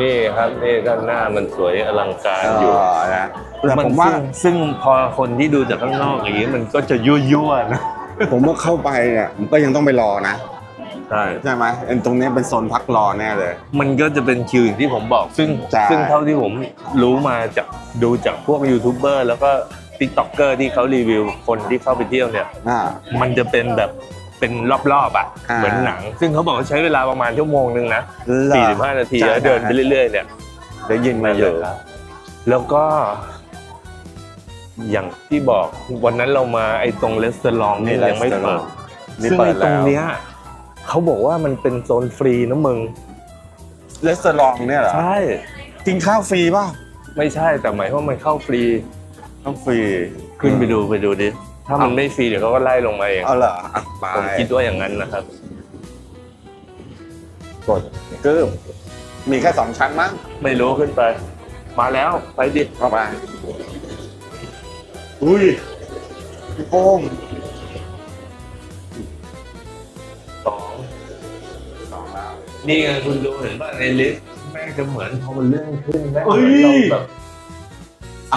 นี่ครับนี่ด้านหน้ามันสวยอลังการเออยู่อนะแต่ผมว่าซึ่งซึ่งพอคนที่ดูจากข้างนอกอย่างนี้มันก็จะยั่วๆนะผมว่าเข้าไปเนี่ยผมก็ยังต้องไปรอนะใช่ใช่ไหมไอ้ตรงนี้เป็นโซนพักรอแน่เลย มันก็จะเป็นคิวอย่างที่ผมบอก ซึ่งใช่ซึ่งเท่าที่ผมรู้มาจากดูจากพวกยูทูบเบอร์แล้วก็ติ๊กต็อกเกอร์ที่เขารีวิวคนที่เข้าไปเที่ยวเนี่ยอ่ามันจะเป็นแบบ เป็นรอบๆอะอ่าเหมือนหนัง ซึ่งเขาบอกว่าใช้เวลาประมาณชั่วโมงนึงนะเหรอ45 นาทีใช่ แล้วเดินไปเรื่อยๆเนี่ย ได้ยินมาอยู่แล้วก็ อย่างที่บอกวันนั้นเรามาไอ้ตรงเลสเตอรองเนี่ยยังไม่เปิด นี่ซึ่งเปิไอ้ดตรแล้งวเนี้ยเขาบอกว่ามันเป็นโซนฟรีนะมึง เลสเตอรองเนี่ยเหรอใช่ กินข้าวฟรีป่ะไม่ใช่แต่หมายความว่ามันเข้าฟรีข้าวฟรีขึ้นไปดูไปดูดิ ถ้ามันไม่ฟรีเดี๋ยวเขาก็ไล่ลงมาเองเอาเหรออะไปผมคิดว่าอย่างนั้นนะครับ กดกึ๊บมีแค่สองชั้นมั้งไม่รู้ขึ้นไป มาแล้วไปดิเข้าไปอุ้ยพี่โป้งสองสองแล้วนี่ไงคุณดูเห็นป่ะในลิสต์แม่งจะเหมือนพอมันเลื่อนขึ้นแม่งเอ้ยเราแบบ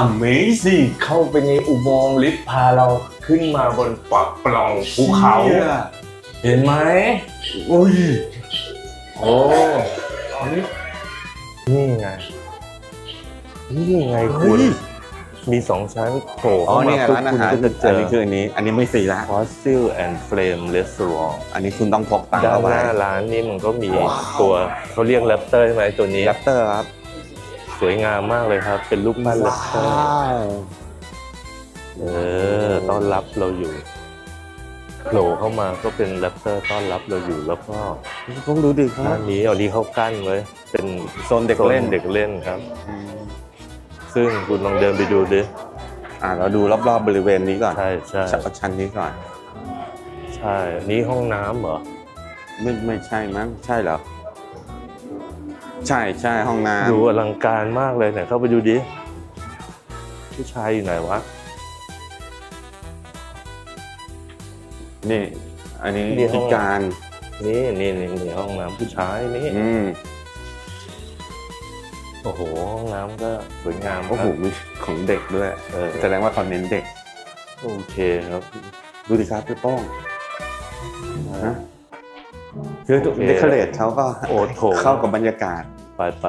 Amazing เข้าไปในอุโมงค์ลิฟต์พาเรา ขึ้นมาบนปล่องปล่องภูเขาชี่ยเห็นไหมอุ้ยโอ้นี่ไง นี่ไงคุเฮ้ณยมีสองชั้นโผล่อ๋อเข้านี่มาไงปุ๊บร้านอาคุณหารก็จะเจอันอนี้คืออันนี้ อันนี้ไม่ฟรีละ Fossil and Flame Restaurant อันนี้คุณต้องพกตังค์ด้านเข้าไปหน้าร้านนี่มันก็มีว้าวตัวเขาเรียกแรปเตอร์ใช่ไหมตัวนี้แรปเตอร์ครับสวยงามมากเลยครับ เป็นรูปปั้นแรปเตอร์ว เออต้อนรับเราอยู่โผล่เข้ามาก็เป็นแรปเตอร์ต้อนรับเราอยู่แล้วก็ต้องดูดิครัด้าบ นนี้เอานี้เขากั้นไว้เป็นโซนเด็กเล่น โซเด็กเล่นครับอืมซึ่งคุณลองเดินไปดูดิอ่าเราดูรอบๆบริเวณนี้ก่อนใช่ใช่ชั้นชั้นนี้ก่อน ใช่นี่ห้องน้ำเหรอไม่ไม่ใช่มั้งใช่เหรอ ใช่ใช่ห้องน้ดูอลังการมากเลยเนี่ยเข้าไปดูดิผู้ชายอยู่ไหนวะ นี่ อันนี้นี่ห้พิอง การนี่นี่นี่นี่ห้องน้ำผู้ชายนี่อืมโอ้โหห้องน้ำก็สวยงามโอ้โหครับมีของเด็กด้วย เออแสดงว่าเขาเน้นเด็ก โอเคครับดูดิครับพี่โป้องนะคือโอเคเดคอเรทเขาก็โอ้โถเข้ากับบรรยากาศ ไปไป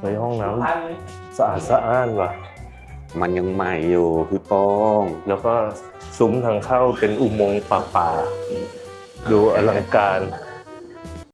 ไปห้องน้ำสะอาดสะอ้านว่ะ มันยังใหม่อยู่พี่ป้อง แล้วก็ซุ้มทางเข้าเป็นอุโมงค์ป่าๆดูอลังการ